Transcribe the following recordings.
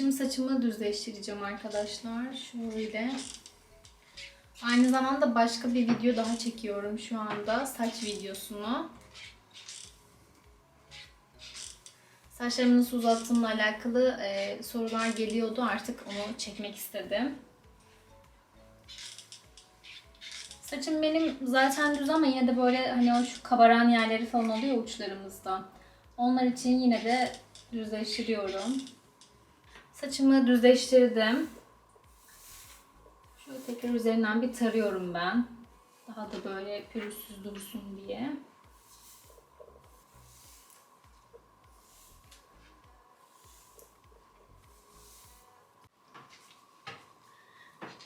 Şimdi saçımı düzleştireceğim arkadaşlar. Şöyle. Aynı zamanda başka bir video daha çekiyorum şu anda. Saç videosunu. Saçlarımı nasıl uzattığımla alakalı e, sorular geliyordu. Artık onu çekmek istedim. Saçım benim zaten düz ama yine de böyle hani o şu kabaran yerleri falan oluyor uçlarımızda. Onlar için yine de düzleştiriyorum. Saçımı düzleştirdim. Şöyle tekrar üzerinden bir tarıyorum ben. Daha da böyle pürüzsüz dursun diye.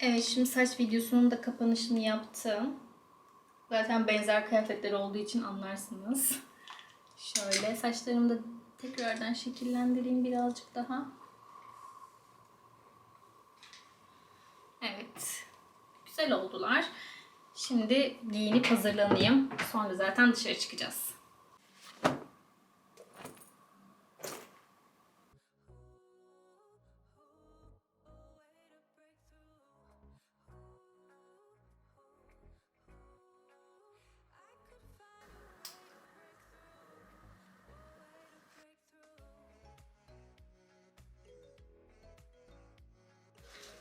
Evet şimdi saç videosunun da kapanışını yaptım. Zaten benzer kıyafetler olduğu için anlarsınız. Şöyle saçlarımı da tekrardan şekillendireyim birazcık daha. Evet. Güzel oldular. Şimdi giyinip hazırlanayım. Sonra zaten dışarı çıkacağız.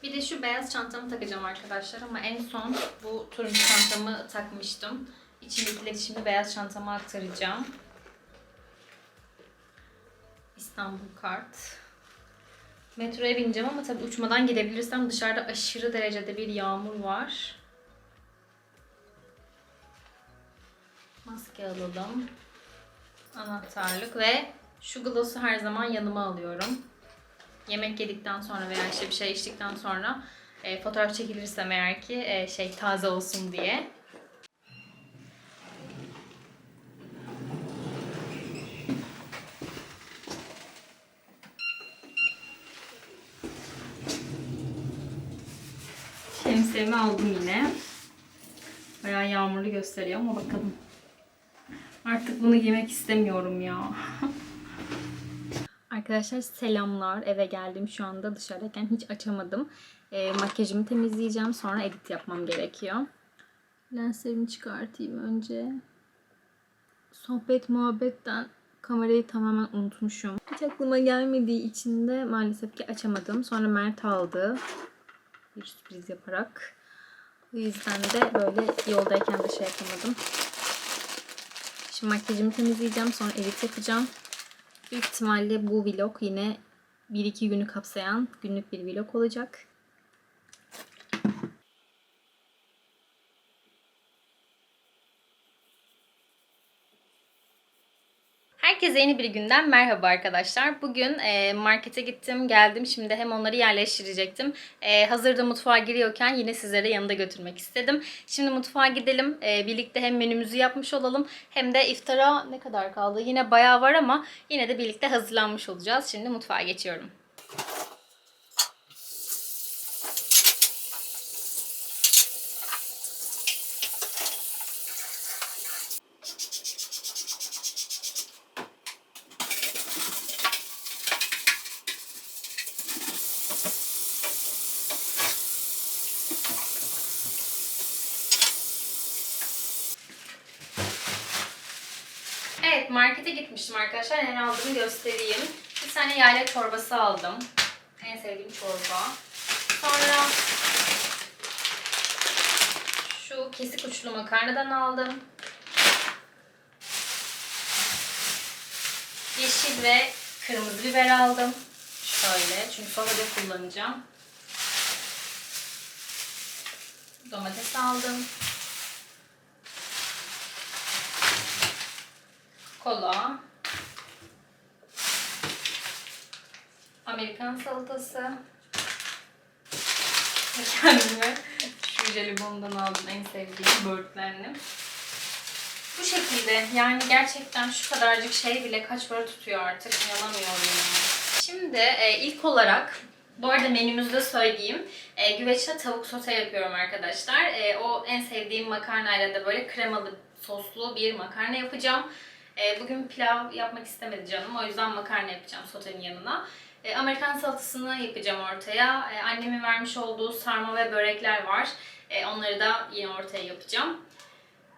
Bir de şu beyaz çantamı takacağım arkadaşlar ama en son bu turuncu çantamı takmıştım. İçindekileri şimdi beyaz çantama aktaracağım. İstanbul kart. Metroya bineceğim ama tabii uçmadan gidebilirsem dışarıda aşırı derecede bir yağmur var. Maske alalım. Anahtarlık ve şu gloss'u her zaman yanıma alıyorum yemek yedikten sonra veya işte bir şey içtikten sonra e, fotoğraf çekilirsem eğer ki e, şey taze olsun diye. Şemsiyemi aldım yine. Bayağı yağmurlu gösteriyor ama bakalım. Artık bunu giymek istemiyorum ya. Arkadaşlar selamlar. Eve geldim şu anda dışarıdayken hiç açamadım. E, makyajımı temizleyeceğim. Sonra edit yapmam gerekiyor. Lenslerimi çıkartayım önce. Sohbet muhabbetten kamerayı tamamen unutmuşum. Hiç aklıma gelmediği için de maalesef ki açamadım. Sonra Mert aldı. Bir sürpriz yaparak. O yüzden de böyle yoldayken de şey yapamadım. Şimdi makyajımı temizleyeceğim. Sonra edit yapacağım. Büyük ihtimalle bu vlog yine 1-2 günü kapsayan günlük bir vlog olacak. Herkese yeni bir günden merhaba arkadaşlar. Bugün e, markete gittim, geldim. Şimdi hem onları yerleştirecektim. E, hazırda mutfağa giriyorken yine sizlere yanında götürmek istedim. Şimdi mutfağa gidelim. E, birlikte hem menümüzü yapmış olalım hem de iftara ne kadar kaldı? Yine bayağı var ama yine de birlikte hazırlanmış olacağız. Şimdi mutfağa geçiyorum. Evet gitmiştim arkadaşlar. Ne aldığımı göstereyim. Bir tane yayla çorbası aldım. En sevdiğim çorba. Sonra şu kesik uçlu makarnadan aldım. Yeşil ve kırmızı biber aldım. Şöyle çünkü sonra da kullanacağım. Domates aldım. kola, Amerikan salatası kendime şu jelibondan aldım en sevdiğim böğürtlenli. Bu şekilde yani gerçekten şu kadarcık şey bile kaç para tutuyor artık inanamıyorum yani. Şimdi e, ilk olarak bu arada menümüzde söyleyeyim. E, güveçte tavuk sote yapıyorum arkadaşlar. E, o en sevdiğim makarnayla da böyle kremalı soslu bir makarna yapacağım. E, bugün pilav yapmak istemedi canım. O yüzden makarna yapacağım sotenin yanına. E, Amerikan salatasını yapacağım ortaya. E, annemin vermiş olduğu sarma ve börekler var. E, onları da yine ortaya yapacağım.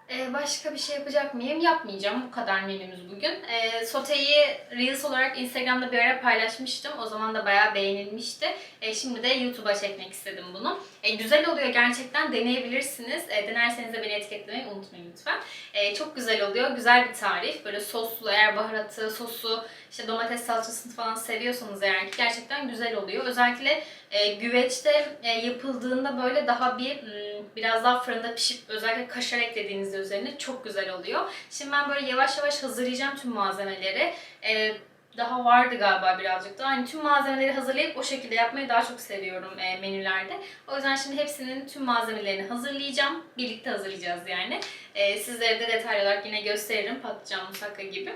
E, başka bir şey yapacak mıyım? Yapmayacağım. Bu kadar menümüz bugün. E, soteyi Reels olarak Instagram'da bir ara paylaşmıştım. O zaman da bayağı beğenilmişti. E, şimdi de YouTube'a çekmek istedim bunu. E, güzel oluyor gerçekten. Deneyebilirsiniz. E, denerseniz de beni etiketlemeyi unutmayın lütfen. E, çok güzel oluyor. Güzel bir tarif. Böyle soslu, eğer baharatı, sosu, işte domates salçasını falan seviyorsanız eğer ki gerçekten güzel oluyor. Özellikle e, güveçte e, yapıldığında böyle daha bir hmm, biraz daha fırında pişip özellikle kaşar eklediğinizde üzerine çok güzel oluyor. Şimdi ben böyle yavaş yavaş hazırlayacağım tüm malzemeleri. E, daha vardı galiba birazcık da. Hani tüm malzemeleri hazırlayıp o şekilde yapmayı daha çok seviyorum e, menülerde. O yüzden şimdi hepsinin tüm malzemelerini hazırlayacağım. Birlikte hazırlayacağız yani. E, sizlere de detaylı olarak yine gösteririm patlıcan musakka gibi.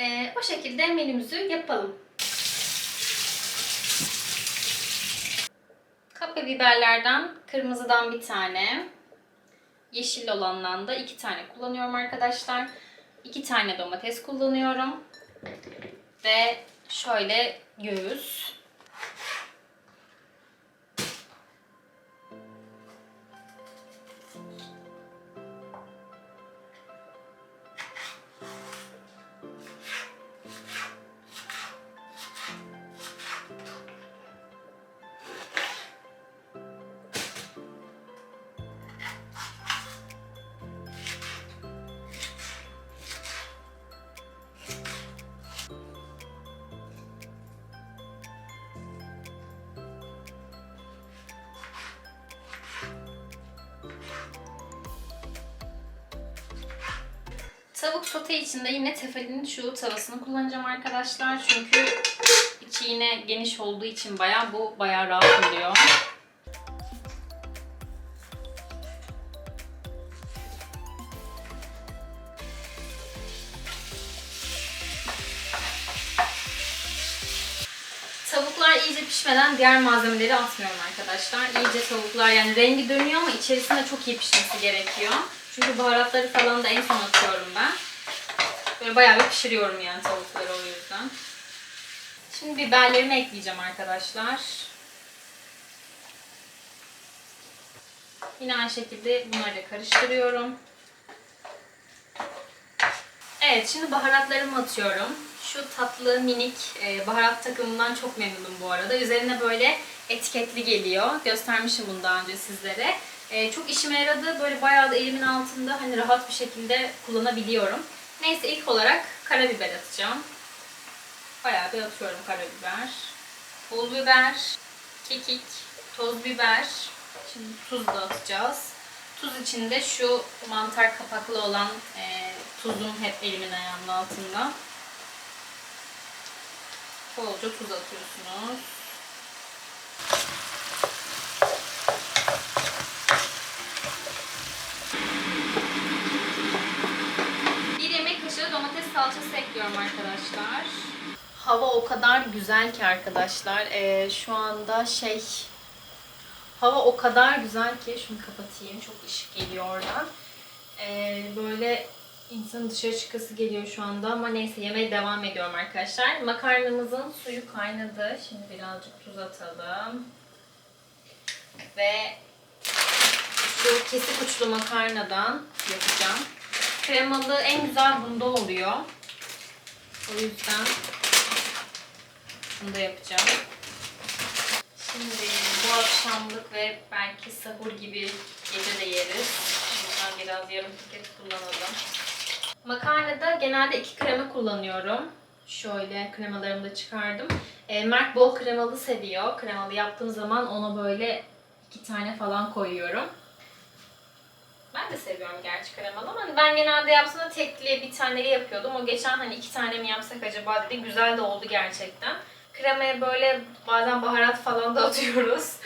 E, o şekilde menümüzü yapalım. Kapya biberlerden kırmızıdan bir tane, yeşil olandan da iki tane kullanıyorum arkadaşlar. İki tane domates kullanıyorum. Ve şöyle göğüs. Tavuk sote için de yine tefalin şu tavasını kullanacağım arkadaşlar. Çünkü içi yine geniş olduğu için bayağı bu bayağı rahat oluyor. Tavuklar iyice pişmeden diğer malzemeleri atmıyorum arkadaşlar. İyice tavuklar yani rengi dönüyor ama içerisinde çok iyi pişmesi gerekiyor. Çünkü baharatları falan da en son atıyorum ben. Böyle bayağı bir pişiriyorum yani tavukları o yüzden. Şimdi biberlerimi ekleyeceğim arkadaşlar. Yine aynı şekilde bunları da karıştırıyorum. Evet şimdi baharatlarımı atıyorum. Şu tatlı minik e, baharat takımından çok memnunum bu arada. Üzerine böyle etiketli geliyor. Göstermişim bunu daha önce sizlere. E, çok işime yaradı. Böyle bayağı da elimin altında hani rahat bir şekilde kullanabiliyorum. Neyse ilk olarak karabiber atacağım. Bayağı bir atıyorum karabiber. Pul biber, kekik, toz biber. Şimdi tuz da atacağız. Tuz içinde şu mantar kapaklı olan e, tuzum hep elimin ayağımın altında. Bolca tuz atıyorsunuz. Bir yemek kaşığı domates salçası ekliyorum arkadaşlar. Hava o kadar güzel ki arkadaşlar. Ee, şu anda şey hava o kadar güzel ki şunu kapatayım. Çok ışık geliyor oradan. Ee, böyle insanın dışarı çıkası geliyor şu anda ama neyse yemeye devam ediyorum arkadaşlar. Makarnamızın suyu kaynadı. Şimdi birazcık tuz atalım. Ve şu kesik uçlu makarnadan yapacağım. Kremalı en güzel bunda oluyor. O yüzden bunu da yapacağım. Şimdi bu akşamlık ve belki sahur gibi gece de yeriz. Bundan biraz yarım paket kullanalım. Makarnada genelde iki krema kullanıyorum. Şöyle kremalarımı da çıkardım. E, Mert bol kremalı seviyor. Kremalı yaptığım zaman ona böyle iki tane falan koyuyorum. Ben de seviyorum gerçi kremalı ama ben genelde yapsam da tekli bir taneli yapıyordum. O geçen hani iki tane mi yapsak acaba dedi. Güzel de oldu gerçekten. Kremaya böyle bazen baharat falan da atıyoruz.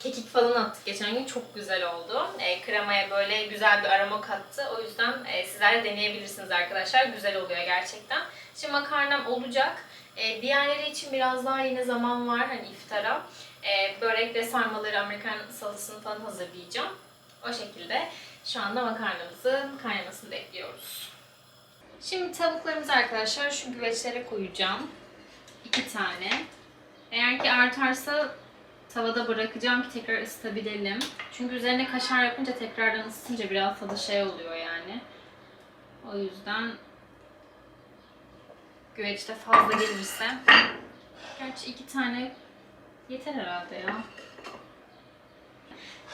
Kekik falan attık geçen gün. Çok güzel oldu. E, kremaya böyle güzel bir aroma kattı. O yüzden e, sizler de deneyebilirsiniz arkadaşlar. Güzel oluyor gerçekten. Şimdi makarnam olacak. E, diğerleri için biraz daha yine zaman var hani iftara. E, börek ve sarmaları, Amerikan salatasını falan hazırlayacağım. O şekilde şu anda makarnamızın kaynamasını bekliyoruz. Şimdi tavuklarımızı arkadaşlar şu güveçlere koyacağım. İki tane. Eğer ki artarsa tavada bırakacağım ki tekrar ısıtabilelim. Çünkü üzerine kaşar yapınca tekrardan ısıtınca biraz tadı şey oluyor yani. O yüzden güveçte fazla gelirse gerçi iki tane yeter herhalde ya.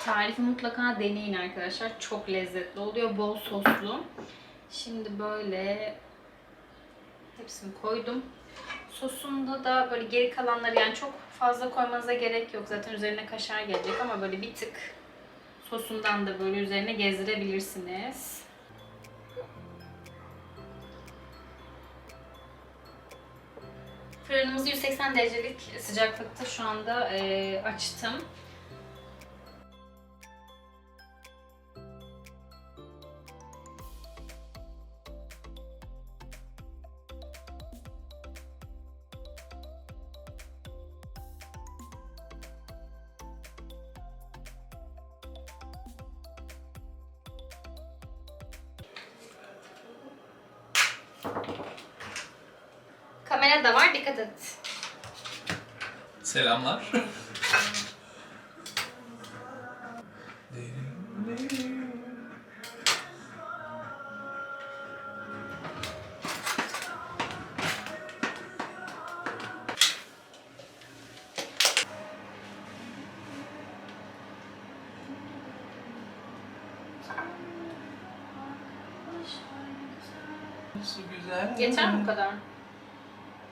Tarifi mutlaka deneyin arkadaşlar. Çok lezzetli oluyor. Bol soslu. Şimdi böyle hepsini koydum. Sosunda da böyle geri kalanları yani çok fazla koymanıza gerek yok. Zaten üzerine kaşar gelecek ama böyle bir tık sosundan da böyle üzerine gezdirebilirsiniz. Fırınımızı 180 derecelik sıcaklıkta şu anda açtım. Kamera da var dikkat et. Selamlar. Nasıl güzel. Yeter mi bu kadar?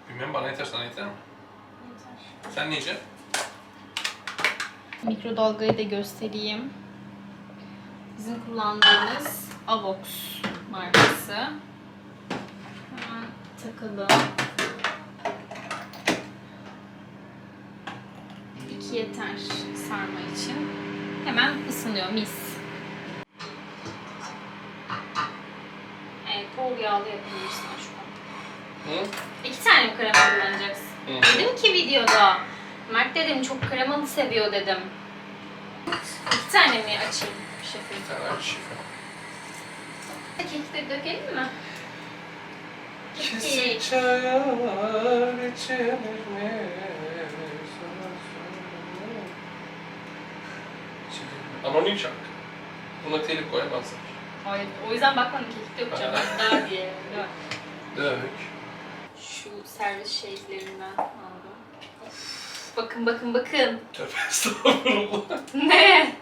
Bilmem bana yeter sana yeter mi? Sen ne yiyeceksin? Mikrodalgayı da göstereyim. Bizim kullandığımız Avox markası. Hemen takalım. İki yeter sarma için. Hemen ısınıyor mis. Evet, bol yağlı aşkım. Hı? İki tane mi krema kullanacaksın? Hı. Dedim ki videoda. Mert dedim çok kremalı seviyor dedim. İki tane mi açayım şefim? Bir tane şifa. Kekleri dökelim mi? Kek. çayar içilir mi? Anonim şarkı. Buna telif koyamazlar. Hayır, o yüzden bakmadım kekik dökeceğim hatta diye. Dök. Servis şeylerinden aldım. Of, bakın bakın bakın. Tövbe estağfurullah. Ne?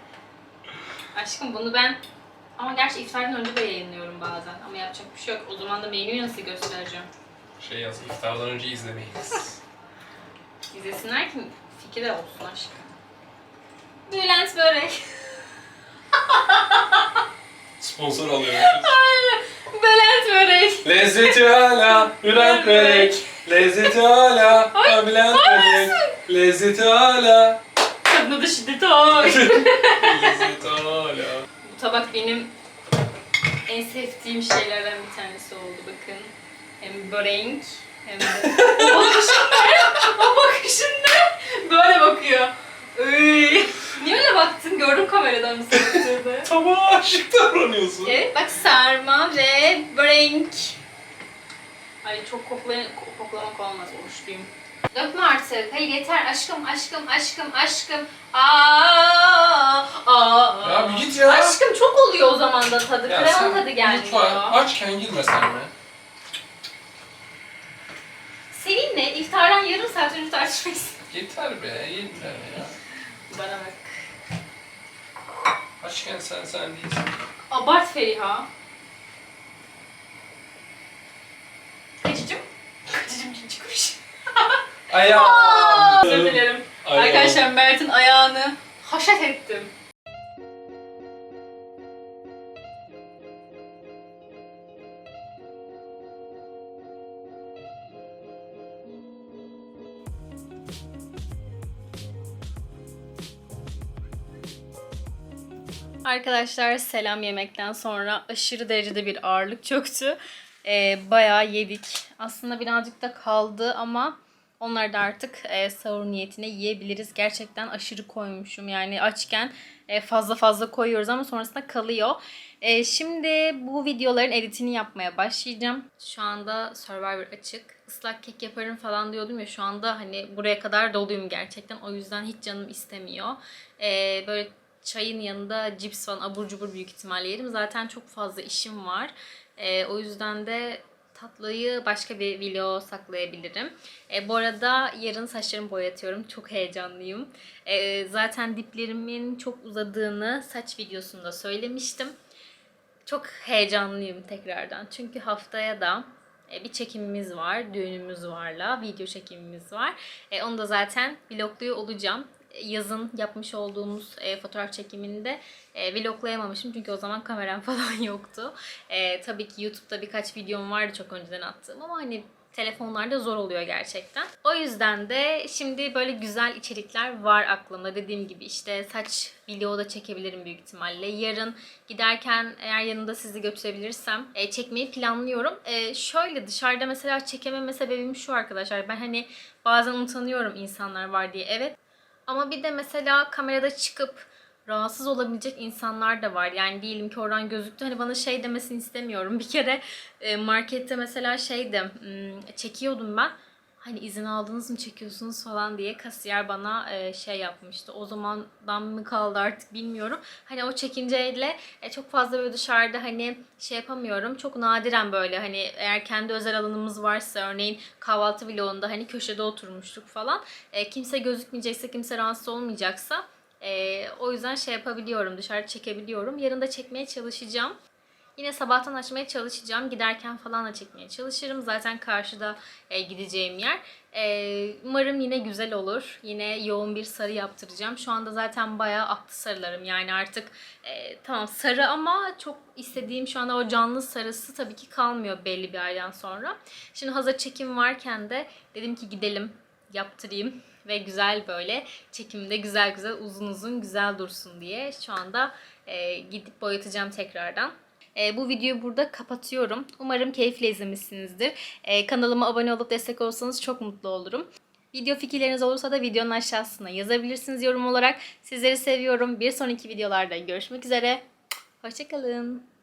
Aşkım bunu ben ama gerçi iftardan önce de yayınlıyorum bazen. Ama yapacak bir şey yok. O zaman da menüyü nasıl göstereceğim? Şey yaz, iftardan önce izlemeyiniz. İzlesinler ki fikir de olsun aşkım. Bülent Börek. Sponsor alıyoruz. Bülent Börek. Lezzeti hala, Bülent Börek. Lezzeti hala, Bülent Börek. Lezzeti hala. Kadına da şiddet oy. Lezzeti hala. Bu tabak benim en sevdiğim şeylerden bir tanesi oldu bakın. Hem börek hem de... o bakışın ne? O bakışın ne? Böyle bakıyor. Iy. Niye öyle baktın? Gördüm kameradan nasıl baktığını. Tabağa aşık davranıyorsun. Evet bak sarma ve börek. Ay çok koklay koklamak olmaz oruçluyum. Dökme artık. Hayır yeter aşkım aşkım aşkım aşkım. Aa, aa. Ya bir git ya. Aşkım çok oluyor o zaman da tadı. Ya Krema sen tadı gelmiyor. mutfağa açken girmesen mi? Seninle iftardan yarım saat önce tartışmayız. Yeter be, yeter ya. Bana bak. Açken sen sen değilsin. Abart Feriha. Cici kuş. Ayağım. Özür dilerim. Ayağım. Arkadaşlar Mert'in ayağını haşat ettim. Arkadaşlar selam yemekten sonra aşırı derecede bir ağırlık çöktü. Ee, bayağı yedik. Aslında birazcık da kaldı ama Onları da artık e, sahur niyetine yiyebiliriz. Gerçekten aşırı koymuşum. Yani açken e, fazla fazla koyuyoruz ama sonrasında kalıyor. E, şimdi bu videoların editini yapmaya başlayacağım. Şu anda Survivor açık. Islak kek yaparım falan diyordum ya şu anda hani buraya kadar doluyum gerçekten. O yüzden hiç canım istemiyor. E, böyle çayın yanında cips falan abur cubur büyük ihtimalle yerim. Zaten çok fazla işim var. E, o yüzden de tatlıyı başka bir video saklayabilirim. E, bu arada yarın saçlarımı boyatıyorum. Çok heyecanlıyım. E, zaten diplerimin çok uzadığını saç videosunda söylemiştim. Çok heyecanlıyım tekrardan. Çünkü haftaya da e, bir çekimimiz var. Düğünümüz varla. Video çekimimiz var. E, onu da zaten vlogluyor olacağım. Yazın yapmış olduğumuz e, fotoğraf çekiminde e, vloglayamamışım. Çünkü o zaman kameram falan yoktu. E, tabii ki YouTube'da birkaç videom vardı çok önceden attığım ama hani telefonlarda zor oluyor gerçekten. O yüzden de şimdi böyle güzel içerikler var aklımda. Dediğim gibi işte saç video da çekebilirim büyük ihtimalle. Yarın giderken eğer yanında sizi götürebilirsem e, çekmeyi planlıyorum. E, şöyle dışarıda mesela çekememe sebebim şu arkadaşlar. Ben hani bazen utanıyorum insanlar var diye. Evet ama bir de mesela kamerada çıkıp rahatsız olabilecek insanlar da var. Yani diyelim ki oradan gözüktü. Hani bana şey demesini istemiyorum. Bir kere e, markette mesela şeydi hmm, çekiyordum ben. Hani izin aldınız mı çekiyorsunuz falan diye kasiyer bana e, şey yapmıştı. O zamandan mı kaldı artık bilmiyorum. Hani o çekinceyle e, çok fazla böyle dışarıda hani şey yapamıyorum. Çok nadiren böyle hani eğer kendi özel alanımız varsa örneğin kahvaltı vlogunda hani köşede oturmuştuk falan. E, kimse gözükmeyecekse, kimse rahatsız olmayacaksa ee, o yüzden şey yapabiliyorum, dışarı çekebiliyorum. Yarın da çekmeye çalışacağım. Yine sabahtan açmaya çalışacağım. Giderken falan da çekmeye çalışırım. Zaten karşıda e, gideceğim yer. E, umarım yine güzel olur. Yine yoğun bir sarı yaptıracağım. Şu anda zaten bayağı aktı sarılarım. Yani artık e, tamam sarı ama çok istediğim şu anda o canlı sarısı tabii ki kalmıyor belli bir aydan sonra. Şimdi hazır çekim varken de dedim ki gidelim yaptırayım ve güzel böyle çekimde güzel güzel uzun uzun güzel dursun diye şu anda e, gidip boyatacağım tekrardan. E, bu videoyu burada kapatıyorum. Umarım keyifle izlemişsinizdir. E, kanalıma abone olup destek olursanız çok mutlu olurum. Video fikirleriniz olursa da videonun aşağısına yazabilirsiniz yorum olarak. Sizleri seviyorum. Bir sonraki videolarda görüşmek üzere. Hoşçakalın.